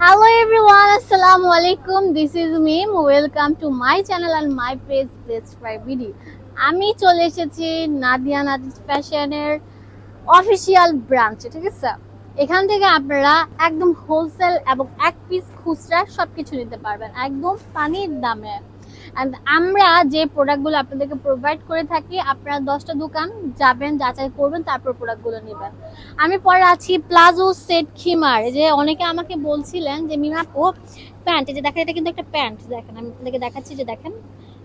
Hello everyone, Assalamu alaikum. This is Mim Welcome to my channel and my page best Try Video. আমি চলে এসেছি নাদিয়া নাদিস ফ্যাশনের official ব্রাঞ্চে ঠিক আছে এখান থেকে আপনারা একদম হোলসেল এবং এক পিস খুচরা সবকিছু নিতে পারবেন একদম পানির দামে অ্যান্ড আমরা যে প্রোডাক্টগুলো আপনাদেরকে প্রোভাইড করে থাকি, আপনারা দশটা দোকান যাবেন, যাচাই করবেন, তারপর প্রোডাক্টগুলো নেবেন। আমি পরে আছি প্লাজো সেট খিমার যে অনেকে আমাকে বলছিলেন যে মিমাপু প্যান্ট যে দেখেন, এটা কিন্তু একটা প্যান্ট দেখেন, আমি আপনাদেরকে দেখাচ্ছি যে দেখেন।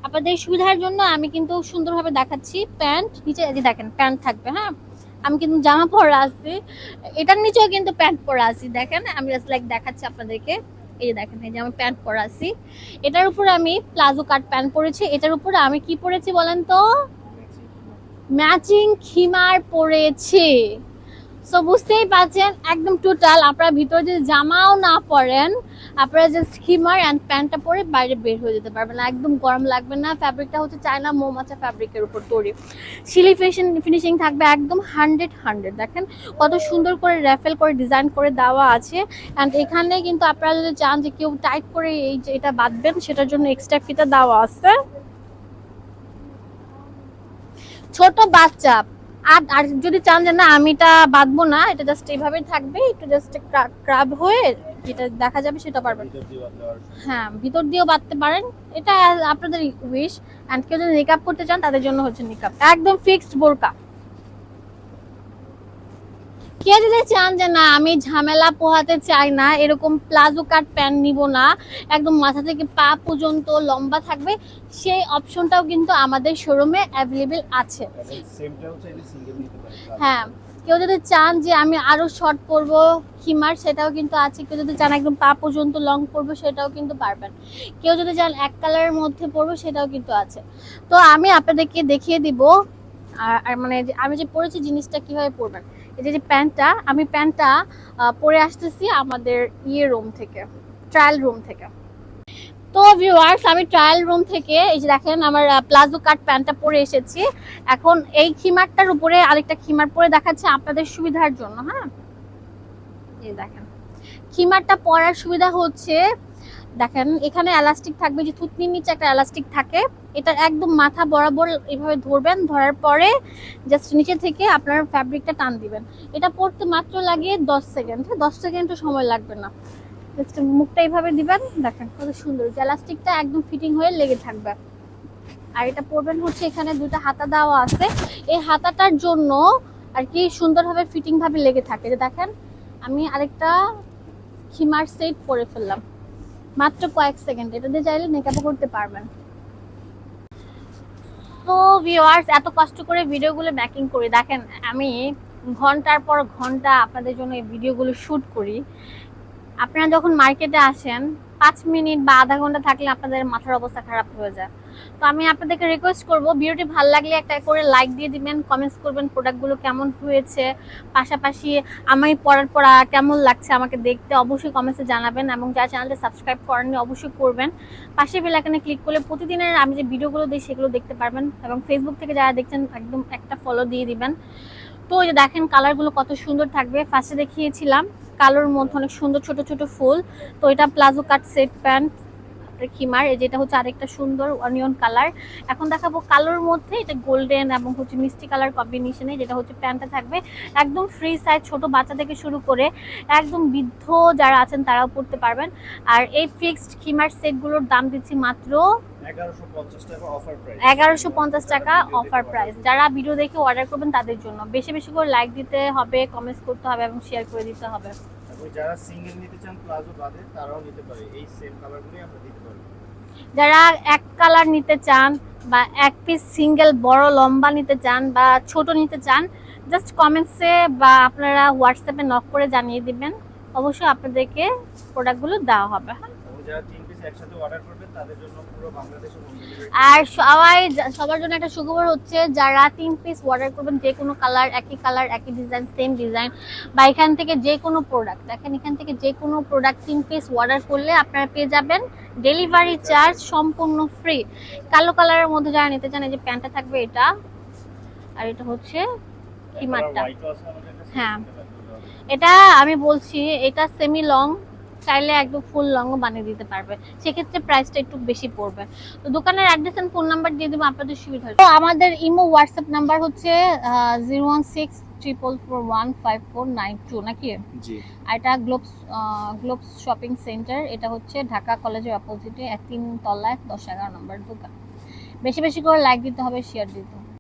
আপনাদের সুবিধার জন্য আমি কিন্তু সুন্দরভাবে দেখাচ্ছি প্যান্ট নিচে যে দেখেন প্যান্ট থাকবে হ্যাঁ? আমি কিন্তু জামা পরা আছি। এটার নিচেও কিন্তু প্যান্ট পরা আছি, দেখেন? আমি লাইক দেখাচ্ছি আপনাদেরকে। এই যে দেখেন এই যে আমার প্যান্ট পরা আছি। এটার উপরে আমি প্লাজো কাট প্যান্ট পরেছি। এটার উপরে আমি কি পরেছি বলেন তো? ম্যাচিং খিমার পরেছি। সো বুঝতেই পারছেন, একদম টোটাল আপনারা ভিতরে যদি জামাও না পরেন, আপনারা জাস্ট খিমার অ্যান্ড প্যান্টটা পরে বাইরে বের হয়ে যেতে পারবেন। একদম গরম লাগবে না ফ্যাব্রিকটা হচ্ছে চায়না মৌমাছা ফ্যাব্রিকের উপর তৈরি। সিলি ফিনিশিং ফিনিশিং থাকবে একদম হান্ড্রেড হান্ড্রেড দেখেন কত সুন্দর করে র্যাফেল করে ডিজাইন করে দেওয়া আছে। অ্যান্ড এখানে কিন্তু আপনারা যদি চান যে কেউ টাইট করে এই যে এটা বাঁধবেন, সেটার জন্য এক্সট্রা ফিতা দেওয়া আছে। ছোট বাচ্চা আর আর যদি চান যে না আমি এটা বাঁধবো না এটা জাস্ট এইভাবে থাকবে একটু জাস্ট ক্রাব হয়ে যেটা দেখা যাবে সেটা পারবেন। হ্যাঁ ভিতর দিয়েও বাঁধতে পারেন। এটা আপনাদের উইশ অ্যান্ড কেউ যদি মেকআপ করতে চান তাদের জন্য হচ্ছে মেকআপ একদম ফিক্সড বোরকা। কেউ যদি চান যে না আমি ঝামেলা পোহাতে চাই না এরকম প্লাজো কাট প্যান্ট নিব না একদম মাথা থেকে পা পর্যন্ত লম্বা থাকবে সেই অপশনটাও কিন্তু আমাদের শোরুমে অ্যাভেলেবেল আছে। হ্যাঁ কেউ যদি চান যে আমি আরও শর্ট পরব হিমার সেটাও কিন্তু আছে কেউ যদি চান একদম পা পর্যন্ত লং পরবো সেটাও কিন্তু পারবেন। কেউ যদি চান এক কালারের মধ্যে পরবো সেটাও কিন্তু আছে। তো আমি আপনাদেরকে দেখিয়ে দিব আর মানে আমি যে পরেছি জিনিসটা কীভাবে পরবেন? এই যে প্যান্টটা, আমি প্যান্টটা পরে আসতেছি আমাদের ইয়ে রুম থেকে, ট্রায়াল রুম থেকে। তো ভিউয়ার্স, আমি ট্রায়াল রুম থেকে, এই যে দেখেন আমার প্লাজো কাট প্যান্টটা পরে এসেছি। এখন এই খিমারটার উপরে আরেকটা খিমার পরে দেখাচ্ছে আপনাদের সুবিধার জন্য হ্যাঁ? এই দেখেন। খিমারটা পরার সুবিধা হচ্ছে দেখেন, এখানে এলাস্টিক থাকবে, যে থুতনির নিচে একটা এলাস্টিক থাকে, এটা একদম মাথা বরাবর এভাবে ধরবেন, ধরার পরে জাস্ট নিচে থেকে আপনার ফ্যাব্রিকটা টান দিবেন। এটা পরতে মাত্র লাগে দশ সেকেন্ড হ্যাঁ দশ সেকেন্ডও সময় লাগবে না। জাস্ট মুখটা এইভাবে দিবেন, দেখেন কত সুন্দর এলাস্টিকটা একদম ফিটিং হয়ে লেগে থাকবে। আর এটা পরবেন হচ্ছে এখানে দুটো হাতা দেওয়া আছে। এই হাতাটার জন্য আর কি সুন্দরভাবে ফিটিংভাবে লেগে থাকে। যে দেখেন, আমি আরেকটা খিমার সেট পরে ফেললাম। মাত্র কয়েক সেকেন্ড, এটা দিয়ে চাইলে মেকআপও করতে পারবেন। তো ভিউয়ার্স এত কষ্ট করে ভিডিওগুলো মেকিং করি। দেখেন, আমি ঘণ্টার পর ঘণ্টা আপনাদের জন্য এই ভিডিওগুলো শ্যুট করি। আপনারা যখন মার্কেটে আসেন, পাঁচ মিনিট বা আধা ঘণ্টা থাকলে আপনাদের মাথার অবস্থা খারাপ হয়ে যায়। তো আমি আপনাদেরকে রিকোয়েস্ট করব, ভিডিওটি ভালো লাগলে একটা করে লাইক দিয়ে দিবেন কমেন্টস করবেন প্রোডাক্টগুলো কেমন হয়েছে, পাশাপাশি আমি পড়ার পড়া কেমন লাগছে আমাকে দেখতে অবশ্যই কমেন্টসে জানাবেন এবং যারা চ্যানেলটা সাবস্ক্রাইব করেননি অবশ্যই করবেন। পাশে বেল আইকনে ক্লিক করলে প্রতিদিনের আমি যে ভিডিওগুলো দিই সেগুলো দেখতে পারবেন এবং ফেসবুক থেকে যারা দেখছেন একদম একটা ফলো দিয়ে দিবেন। তো ওই যে দেখেন কালারগুলো কত সুন্দর থাকবে ফার্স্টে দেখিয়েছিলাম, কালোর মধ্যে অনেক সুন্দর ছোট ছোট ফুল, তো এটা প্লাজো কাট সেট প্যান্ট খিমার যেটা হচ্ছে আরেকটা সুন্দর অনিয়ন কালার এখন দেখাবো কালোর মধ্যে এটা গোল্ডেন এবং হচ্ছে মিষ্টি কালার কম্বিনেশনে যেটা হচ্ছে প্যান্টটা থাকবে। একদম ফ্রি সাইজ ছোট বাচ্চা থেকে শুরু করে একদম বৃদ্ধ যারা আছেন তারাও পড়তে পারবেন। আর এই ফিক্সড খিমার সেটগুলোর দাম দিচ্ছি মাত্র এগারোশো পঞ্চাশ টাকা অফার প্রাইস যারা ভিডিও দেখে অর্ডার করবেন তাদের জন্য। বেশি বেশি করে লাইক দিতে হবে কমেন্টস করতে হবে এবং শেয়ার করে দিতে হবে। যারা সিঙ্গেল নিতে চান প্লাজো বাদে তারাও নিতে পারে। এই সেম কালারগুলোই আমরা দিতে পারি। যারা এক কালার নিতে চান বা এক পিস সিঙ্গেল বড় লম্বা নিতে চান বা ছোট নিতে চান জাস্ট কমেন্টসে বা আপনারা হোয়াটসঅ্যাপে নক করে জানিয়ে দিবেন। অবশ্যই আপনাদেরকে প্রোডাক্টগুলো দেওয়া হবে। হ্যাঁ একসাথে অর্ডার করবেন তাদের জন্য পুরো বাংলাদেশে আর সবাই সবার জন্য একটা সুখবর হচ্ছে যারা তিন পিস অর্ডার করবেন যে কোনো কালার একই কালার একই ডিজাইন সেম ডিজাইন বা এখান থেকে যে কোনো প্রোডাক্ট দেখেন এখান থেকে যে কোনো প্রোডাক্ট তিন পিস অর্ডার করলে আপনারা পেয়ে যাবেন ডেলিভারি চার্জ সম্পূর্ণ ফ্রি কালো কালারের মধ্যে যারা নিতে চান এই যে প্যান্টটা থাকবে এটা আর এটা হচ্ছে কাছে হ্যাঁ। এটা আমি বলছি এটা সেমি লং চাইলে একদম ফুল লংও বানিয়ে দিতে পারবে। সেক্ষেত্রে প্রাইসটা একটু বেশি পড়বে। তো দোকানের অ্যাড্রেস এন্ড ফোন নাম্বার দিয়ে দেবো আপনাদের সুবিধা হবে। তো আমাদের ইমো হোয়াটসঅ্যাপ নাম্বার হচ্ছে zero one six triple four one five four nine two নাকি? আর এটা গ্লোবস গ্লোবস শপিং সেন্টার এটা হচ্ছে ঢাকা কলেজের অপোজিটে এক তিন তলায় দশ এগারো নম্বর দোকান। বেশি বেশি করে লাইক দিতে হবে শেয়ার দিতে হবে।